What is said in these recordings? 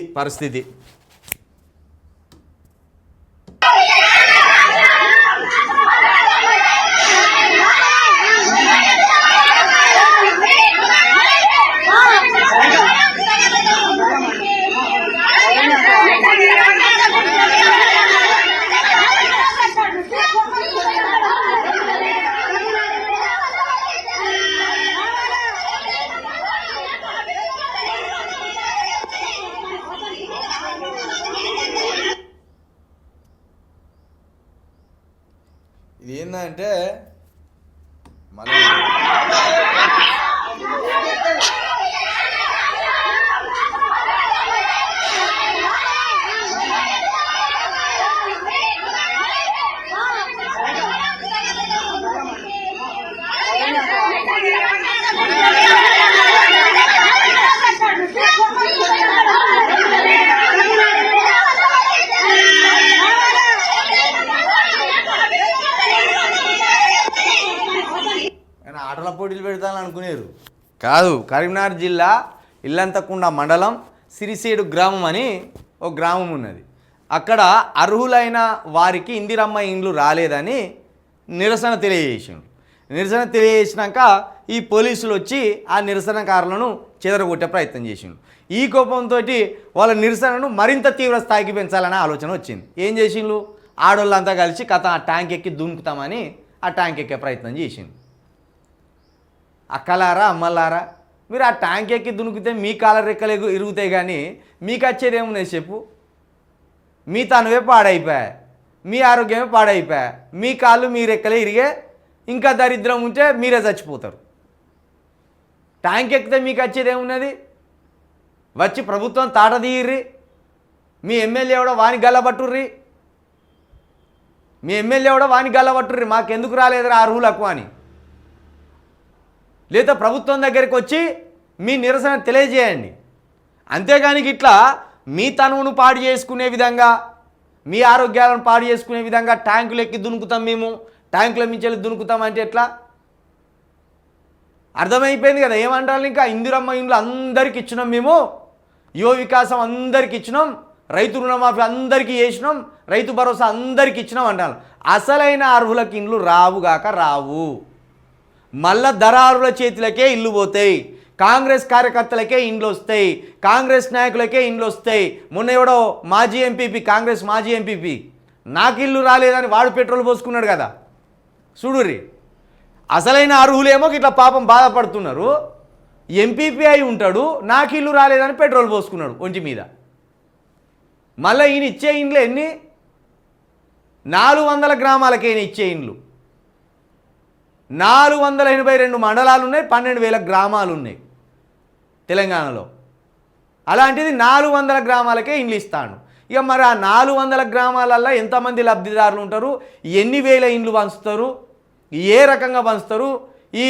పరిస్థితి. ఇది ఏంటంటే మన పోటీలు అనుకునేరు. కాదు కరీంనగర్ జిల్లా ఇల్లంతకుండ మండలం సిరిసేడు గ్రామం అని ఒక గ్రామం ఉన్నది. అక్కడ అర్హులైన వారికి ఇందిరమ్మ ఇండ్లు రాలేదని నిరసన తెలియజేసిండు. నిరసన తెలియజేసినాక ఈ పోలీసులు వచ్చి ఆ నిరసనకారులను చెదరగొట్టే ప్రయత్నం చేసిండు. ఈ కోపంతో వాళ్ళ నిరసనను మరింత తీవ్ర స్థాయికి పెంచాలనే ఆలోచన వచ్చింది. ఏం చేసిండ్రు ఆడోళ్ళంతా కలిసి కథ ఆ ట్యాంక్ ఎక్కి దునుకుతామని ఆ ట్యాంక్ ఎక్కే ప్రయత్నం చేసిండు. అక్కలారా అమ్మలారా మీరు ఆ ట్యాంక్ ఎక్కి దునికితే మీ కాల రెక్కలు ఇరుగుతాయి కానీ మీకు వచ్చేది ఏమున్నాయి చెప్పు? మీ తనువే పాడైపోయా? మీ ఆరోగ్యమే పాడైపోయా? మీ కాళ్ళు మీ రెక్కలే ఇరిగే ఇంకా దరిద్రం ఉంటే మీరే చచ్చిపోతారు. ట్యాంక్ ఎక్కితే మీకు వచ్చేది ఏమున్నది? వచ్చి ప్రభుత్వం తాట తీయర్రి. మీ ఎమ్మెల్యే కూడా వాని గల్లబట్టుర్రి మీ ఎమ్మెల్యే కూడా వాని గల్లబట్టుర్రి మాకెందుకు రాలేదురా అర్హులకు అని. లేదా ప్రభుత్వం దగ్గరికి వచ్చి మీ నిరసన తెలియజేయండి. అంతేగాని ఇట్లా మీ తనువును పాడు చేసుకునే విధంగా మీ ఆరోగ్యాలను పాడు చేసుకునే విధంగా ట్యాంకులు ఎక్కి దునుకుతాం మేము ట్యాంకుల వెళ్ళి దునుకుతాం అంటే ఎట్లా? అర్థమైపోయింది కదా ఏమంటారు ఇంకా? ఇందిరమ్మ ఇండ్లు అందరికి ఇచ్చినాం మేము యువ వికాసం అందరికి ఇచ్చినాం రైతు రుణమాఫీ అందరికీ చేసినాం రైతు భరోసా అందరికి ఇచ్చినాం అంటారు. అసలైన అర్హులకు ఇండ్లు రావుగాక రావు. మళ్ళా దరారుల చేతులకే ఇల్లు పోతాయి. కాంగ్రెస్ కార్యకర్తలకే ఇండ్లు వస్తాయి. కాంగ్రెస్ నాయకులకే ఇండ్లు వస్తాయి. మొన్న ఎవడో మాజీ ఎంపీపీ కాంగ్రెస్ మాజీ ఎంపీపీ నాకు ఇల్లు రాలేదని వాడు పెట్రోల్ పోసుకున్నాడు కదా. చూడుర్రి. అసలైన అర్హులేమో ఇట్లా పాపం బాధపడుతున్నారు. ఎంపీపీ అయి ఉంటాడు నాకు ఇల్లు రాలేదని పెట్రోల్ పోసుకున్నాడు ఒంటి మీద. మళ్ళీ ఈయన ఇచ్చే ఇండ్లు ఎన్ని? నాలుగు వందల గ్రామాలకే ఈయన ఇచ్చే ఇండ్లు. నాలుగు వందల ఎనభై రెండు మండలాలు ఉన్నాయి పన్నెండు వేల గ్రామాలు ఉన్నాయి తెలంగాణలో. అలాంటిది నాలుగు వందల గ్రామాలకే ఇండ్లు ఇస్తాను ఇక మరి ఆ నాలుగు వందల గ్రామాలల్లో ఎంతమంది లబ్ధిదారులు ఉంటారు? ఎన్ని వేల ఇండ్లు పంచుతారు? ఏ రకంగా పంచుతారు? ఈ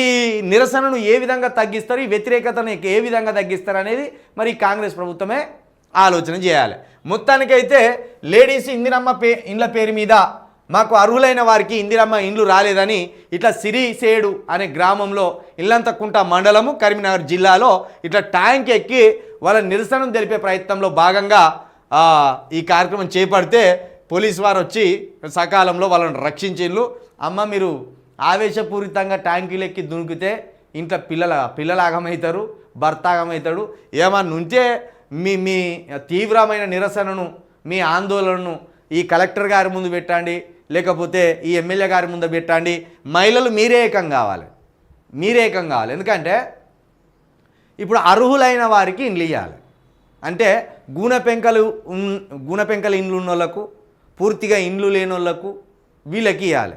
నిరసనను ఏ విధంగా తగ్గిస్తారు? ఈ వ్యతిరేకతను ఏ విధంగా తగ్గిస్తారు అనేది మరి కాంగ్రెస్ ప్రభుత్వమే ఆలోచన చేయాలి. మొత్తానికైతే లేడీస్ ఇందిరమ్మ పే ఇండ్ల పేరు మీద మాకు అర్హులైన వారికి ఇందిరమ్మ ఇండ్లు రాలేదని ఇట్లా సిరిసేడు అనే గ్రామంలో ఇల్లంతకుంట మండలము కరీంనగర్ జిల్లాలో ఇట్లా ట్యాంక్ ఎక్కి వాళ్ళ నిరసన తెలిపే ప్రయత్నంలో భాగంగా ఈ కార్యక్రమం చేపడితే పోలీసు వారు వచ్చి సకాలంలో వాళ్ళని రక్షించిండ్రు. అమ్మ మీరు ఆవేశపూరితంగా ట్యాంకీలు ఎక్కి దునికితే ఇంట్లో పిల్లల పిల్లలు ఆగమవుతారు భర్త ఆగమవుతాడు ఏమన్నా ఉంటే మీ మీ తీవ్రమైన నిరసనను మీ ఆందోళనను ఈ కలెక్టర్ గారి ముందు పెట్టండి. లేకపోతే ఈ ఎమ్మెల్యే గారి ముందు పెట్టండి. మహిళలు మీరే ఏకం కావాలి. మీరే ఏకం కావాలి. ఎందుకంటే ఇప్పుడు అర్హులైన వారికి ఇండ్లు ఇవ్వాలి అంటే గుణపెంకలు పెంకలు ఇండ్లు ఉన్న వాళ్ళకు పూర్తిగా ఇండ్లు లేని వాళ్ళకు వీళ్ళకి ఇవ్వాలి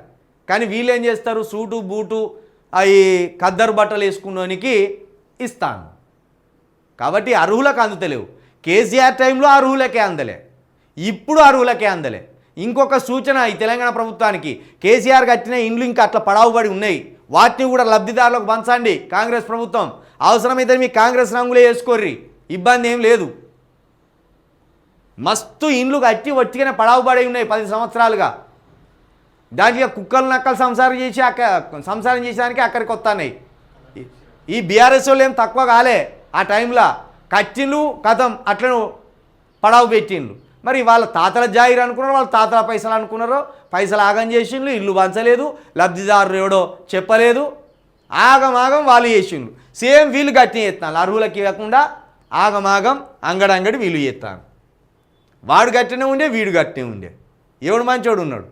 కానీ వీళ్ళు ఏం చేస్తారు? సూటు బూటు అవి కద్దరు బట్టలు వేసుకున్నోనికి ఇస్తాను. కాబట్టి అర్హులకు అందుతలేవు. కేసీఆర్ టైంలో అర్హులకే అందలే. ఇప్పుడు అర్హులకే అందలే. ఇంకొక సూచన ఈ తెలంగాణ ప్రభుత్వానికి. కేసీఆర్ కట్టిన ఇండ్లు ఇంకా అట్లా పడావుబడి ఉన్నాయి. వాటిని కూడా లబ్ధిదారులకు పంచండి కాంగ్రెస్ ప్రభుత్వం. అవసరమైతే మీ కాంగ్రెస్ రంగులే వేసుకోర్రి. ఇబ్బంది ఏం లేదు. మస్తు ఇండ్లు కట్టి ఒట్టిగానే పడావుబడి ఉన్నాయి పది సంవత్సరాలుగా. దాంట్లో కుక్కలు నక్కలు సంసారం చేసి అక్క సంసారం చేసేదానికి అక్కడికి వస్తున్నాయి. ఈ బీఆర్ఎస్ వాళ్ళు ఏం తక్కువ కాలే ఆ టైంలో. కట్టిండ్లు కథం అట్లను పడావు పెట్టిండ్రు మరి వాళ్ళ తాతల జాయిర్ అనుకున్నారు వాళ్ళ తాతల పైసలు అనుకున్నారో పైసలు ఆగం చేసిండ్రు ఇల్లు పంచలేదు లబ్ధిదారు ఎవడో చెప్పలేదు. ఆగమాగం వాళ్ళు చేసిండ్రు సేమ్ వీళ్ళు గట్టి చేస్తాను అర్హులకి ఇవ్వకుండా ఆగమాగం అంగడంగడి వీళ్ళు చేస్తాను వాడు గట్టినే ఉండే వీడు గట్టినే ఉండే. ఎవడు మంచోడు ఉన్నాడు?